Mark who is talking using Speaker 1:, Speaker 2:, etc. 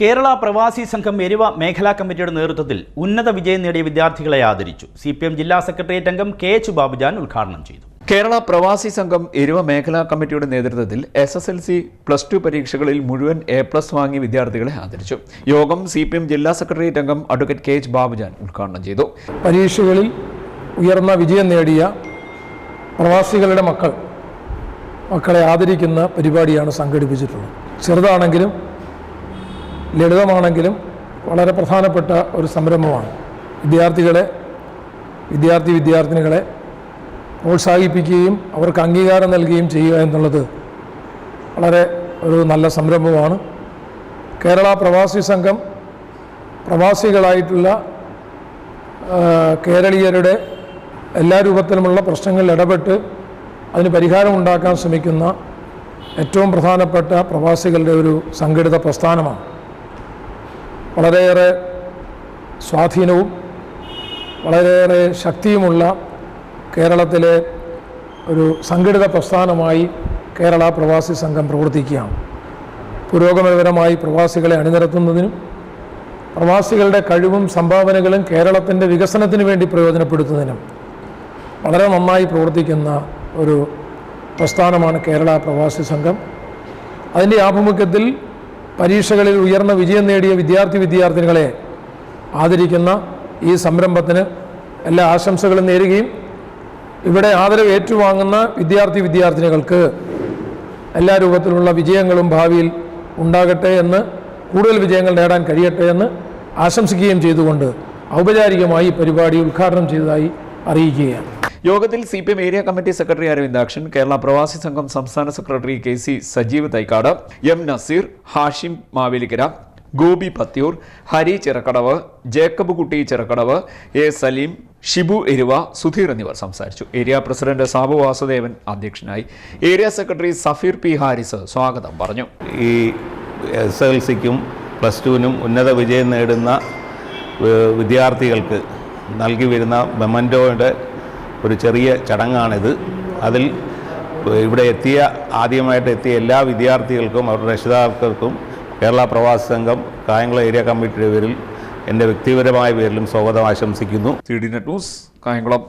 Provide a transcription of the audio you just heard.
Speaker 1: കേരള പ്രവാസി സംഘം എരുവ മേഖലാ കമ്മിറ്റിയുടെ നേതൃത്വത്തിൽ ഉന്നത വിജയം നേടിയ വിദ്യാർത്ഥികളെ ആദരിച്ചു. സി പി എം ജില്ലാ സെക്രട്ടേറിയറ്റ് അംഗം കെ എച്ച് ബാബുജാൻ ഉദ്ഘാടനം ചെയ്തു.
Speaker 2: കേരള പ്രവാസി സംഘം എരുവ മേഖലാ കമ്മിറ്റിയുടെ നേതൃത്വത്തിൽ S S L C plus two പരീക്ഷകളിൽ മുഴുവൻ എ പ്ലസ് വാങ്ങിയ വിദ്യാർത്ഥികളെ ആദരിച്ചു. യോഗം സി പി എം ജില്ലാ സെക്രട്ടേറിയറ്റ് അംഗം അഡ്വക്കേറ്റ് കെ എച്ച് ബാബുജാൻ ഉദ്ഘാടനം ചെയ്തു.
Speaker 3: പരീക്ഷകളിൽ ഉയർന്ന വിജയം നേടിയ പ്രവാസികളുടെ മക്കൾ മക്കളെ ആദരിക്കുന്ന പരിപാടിയാണ് സംഘടിപ്പിച്ചിട്ടുള്ളത്. ചെറുതാണെങ്കിലും ലളിതമാണെങ്കിലും വളരെ പ്രധാനപ്പെട്ട ഒരു സംരംഭമാണ്. വിദ്യാർത്ഥികളെ വിദ്യാർത്ഥി വിദ്യാർത്ഥിനികളെ പ്രോത്സാഹിപ്പിക്കുകയും അവർക്ക് അംഗീകാരം നൽകുകയും ചെയ്യുക എന്നുള്ളത് വളരെ ഒരു നല്ല സംരംഭമാണ്. കേരള പ്രവാസി സംഘം പ്രവാസികളായിട്ടുള്ള കേരളീയരുടെ എല്ലാ രൂപത്തിലുമുള്ള പ്രശ്നങ്ങളിൽ ഇടപെട്ട് അതിന് പരിഹാരമുണ്ടാക്കാൻ ശ്രമിക്കുന്ന ഏറ്റവും പ്രധാനപ്പെട്ട പ്രവാസികളുടെ ഒരു സംഘടിത പ്രസ്ഥാനമാണ്. വളരെയേറെ സ്വാധീനവും വളരെയേറെ ശക്തിയുമുള്ള കേരളത്തിലെ ഒരു സംഘടിത പ്രസ്ഥാനമായി കേരള പ്രവാസി സംഘം പ്രവർത്തിക്കുകയാണ്. പുരോഗമനപരമായി പ്രവാസികളെ അണിനിരത്തുന്നതിനും പ്രവാസികളുടെ കഴിവും സംഭാവനകളും കേരളത്തിന്റെ വികസനത്തിന് വേണ്ടി പ്രയോജനപ്പെടുത്തുന്നതിനും വളരെ നന്നായി പ്രവർത്തിക്കുന്ന ഒരു പ്രസ്ഥാനമാണ് കേരള പ്രവാസി സംഘം. അതിന്റെ ആഭിമുഖ്യത്തിൽ പരീക്ഷകളിൽ ഉയർന്ന വിജയം നേടിയ വിദ്യാർത്ഥി വിദ്യാർത്ഥിനികളെ ആദരിക്കുന്ന ഈ സംരംഭത്തിന് എല്ലാ ആശംസകളും നേരുകയും ഇവിടെ ആദരവ് ഏറ്റുവാങ്ങുന്ന വിദ്യാർത്ഥി വിദ്യാർത്ഥിനികൾക്ക് എല്ലാ രൂപത്തിലുള്ള വിജയങ്ങളും ഭാവിയിൽ ഉണ്ടാകട്ടെ എന്ന് കൂടുതൽ വിജയങ്ങൾ നേടാൻ കഴിയട്ടെ എന്ന് ആശംസിക്കുകയും ചെയ്തുകൊണ്ട് ഔപചാരികമായി പരിപാടി ഉദ്ഘാടനം ചെയ്തതായി അറിയിക്കുകയാണ്.
Speaker 2: യോഗത്തിൽ C P M area committee secretary Aravindakshan Kerala Pravasi Sangham സംസ്ഥാന secretary K C Sajeev Thycaud M Naseer Hashim Mavelikkara Gopi Pathiyoor Hari Chirakkadavu Jacob Kutty Chirakkadavu A Saleem Shibu Eruva Sudheer എന്നിവർ സംസാരിച്ചു. Area president Sabu Vasudevan അധ്യക്ഷനായി. Area secretary Safeer P Haris സ്വാഗതം പറഞ്ഞു.
Speaker 4: ഈ S L സിക്കും plus ടുവിനും ഉന്നത വിജയം നേടുന്ന വിദ്യാർത്ഥികൾക്ക് നൽകി വരുന്ന മെമന്റോയുടെ ഒരു ചെറിയ ചടങ്ങാണിത്. അതിൽ ഇവിടെ എത്തിയ ആദ്യമായിട്ട് എത്തിയ എല്ലാ വിദ്യാർത്ഥികൾക്കും അവരുടെ രക്ഷിതാക്കൾക്കും കേരള പ്രവാസി സംഘം കായംകുളം ഏരിയ കമ്മിറ്റിയുടെ പേരിൽ എന്റെ വ്യക്തിപരമായ പേരിലും സ്വാഗതം ആശംസിക്കുന്നു.
Speaker 2: C D net news Kayamkulam.